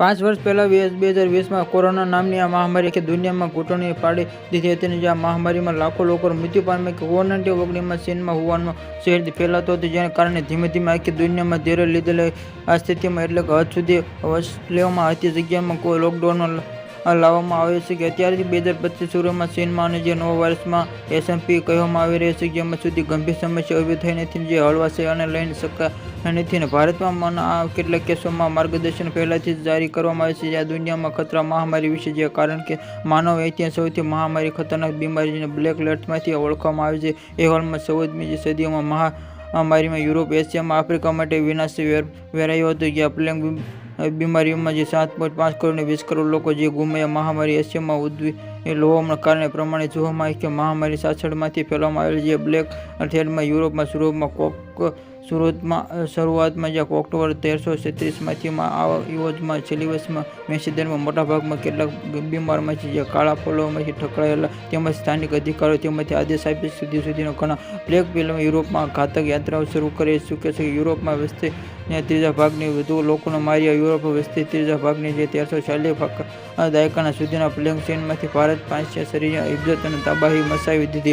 પાંચ વર્ષ પહેલા બે હજાર વીસમાં કોરોના નામની આ મહામારી આખી દુનિયામાં ઘૂંટણી પાડી દીધી હતી અને જે આ મહામારીમાં લાખો લોકો મૃત્યુ પામ્યા કે કોવિડ ઓગણીમાં ચીનમાં હોવાનું શહેરથી ફેલાતો હતો, જેને કારણે ધીમે ધીમે આખી દુનિયામાં ધીરે લીધેલી આ સ્થિતિમાં એટલે કે હદ સુધી વશ લેવામાં હતી જગ્યામાં કોઈ લોકડાઉન લાવવામાં આવ્યો છે કે અત્યારથી બે હજાર પચીસ સુરતમાં ચીનમાં અને જે નવા વાયરસમાં એસએમપી કહેવામાં આવી રહ્યો છે જેમાં સુધી ગંભીર સમસ્યા ઊભી થઈ નથી જે હળવા છે અને લઈને શકાય નથી અને ભારતમાં કેટલાક કેસોમાં માર્ગદર્શન પહેલાથી જ જારી કરવામાં આવે છે જે દુનિયામાં ખતરા મહામારી વિશે જે કારણ કે માનવ ઇતિહાસ સૌથી મહામારી ખતરનાક બીમારી જેને બ્લેક લેટમાંથી ઓળખવામાં આવે છે. અહેવાલમાં ચૌદમી સદીમાં મહામારીમાં યુરોપ, એશિયામાં આફ્રિકા માટે વિનાશી વેર વેરાયો હતો. જ્યાં પ્લેગ બીમારીઓમાં જે સાત પોઈન્ટ પાંચ કરોડ અને વીસ કરોડ લોકો જે ગુમાયા મહામારી એશિયામાં ઉદ્વી લોહોના કારણે પ્રમાણે જોવામાં આવી કે મહામારી સાછળમાંથી ફેલાવવામાં આવેલી જે બ્લેક થેડમાં યુરોપમાં, સુરતમાં કોક સુરતમાં શરૂઆતમાં જ્યાં ઓક્ટોબર તેરસો છત્રીસમાંથી આ યુવજમાં છેલ્લી વર્ષમાં મેસીદરમાં મોટાભાગમાં કેટલાક બીમારમાંથી જે કાળા ફોલોમાંથી ઠકરાયેલા તેમજ સ્થાનિક અધિકારીઓ તેમજ આદેશ આપી સુધી સુધીનો ઘણા બ્લેક ફિલ્મ યુરોપમાં ઘાતક યાત્રાઓ શરૂ કરી ચૂકે છે. યુરોપમાં વસ્તી ત્રીજા ભાગની વધુ લોકોને માર્યા. યુરોપ વસ્તી ત્રીજા ભાગની જે તેરસો ચાલીસ દાયકાના સુધીના પ્લેગ ચેનમાંથી ભારત પાંચ શરીર ઇજ્જત અને તબાહી મચાવી દીધી